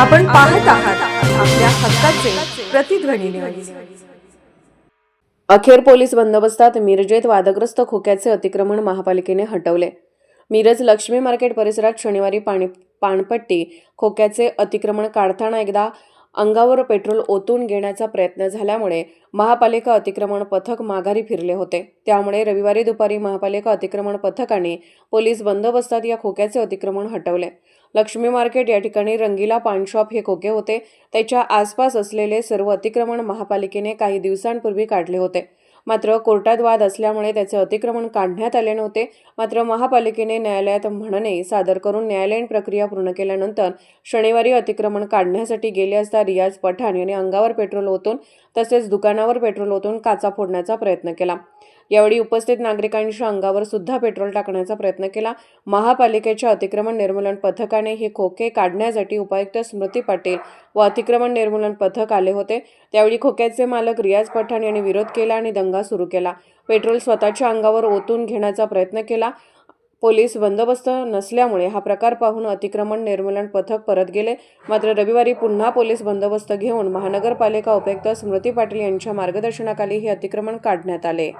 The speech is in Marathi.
आपण पाहत आहात आपल्या हक्काचे प्रतिध्वनी अखेर पोलीस बंदोबस्तात मिरजेत वादग्रस्त खोक्याचे अतिक्रमण महापालिकेने हटवले. मिरज लक्ष्मी मार्केट परिसरात शनिवारी पाणी पाणपट्टी खोक्याचे अतिक्रमण काढताना एकदा अंगावर पेट्रोल ओतून घेण्याचा प्रयत्न झाल्यामुळे महापालिका अतिक्रमण पथक माघारी फिरले होते. त्यामुळे रविवारी दुपारी महापालिका अतिक्रमण पथकाने पोलीस बंदोबस्तात या खोक्याचे अतिक्रमण हटवले. लक्ष्मी मार्केट या ठिकाणी रंगीला पान शॉप हे खोके होते. त्याच्या आसपास असलेले सर्व अतिक्रमण महापालिकेने काही दिवसांपूर्वी काढले होते. मात्र कोर्टात वाद असल्यामुळे त्याचे अतिक्रमण काढण्यात आले नव्हते. मात्र महापालिकेने न्यायालयात म्हणणे सादर करून न्यायालयीन प्रक्रिया पूर्ण केल्यानंतर शनिवारी अतिक्रमण काढण्यासाठी गेले असता रियाज पठाण यांनी अंगावर पेट्रोल ओतून तसेच दुकानावर पेट्रोल ओतून काचा फोडण्याचा प्रयत्न केला. यावेळी उपस्थित नागरिकांच्या अंगावर सुद्धा पेट्रोल टाकण्याचा प्रयत्न केला. महापालिकेच्या अतिक्रमण निर्मूलन पथकाने हे खोके काढण्यासाठी उपायुक्त स्मृती पाटील व अतिक्रमण निर्मूलन पथक आले होते. त्यावेळी खोक्याचे मालक रियाज पठाण यांनी विरोध केला आणि दंगा सुरू केला. पेट्रोल स्वतःच्या अंगावर ओतून घेण्याचा प्रयत्न केला. पोलीस बंदोबस्त नसल्यामुळे हा प्रकार पाहून अतिक्रमण निर्मूलन पथक परत गेले. मात्र रविवारी पुन्हा पोलीस बंदोबस्त घेऊन महानगरपालिका उपायुक्त स्मृती पाटील यांच्या मार्गदर्शनाखाली हे अतिक्रमण काढण्यात आले.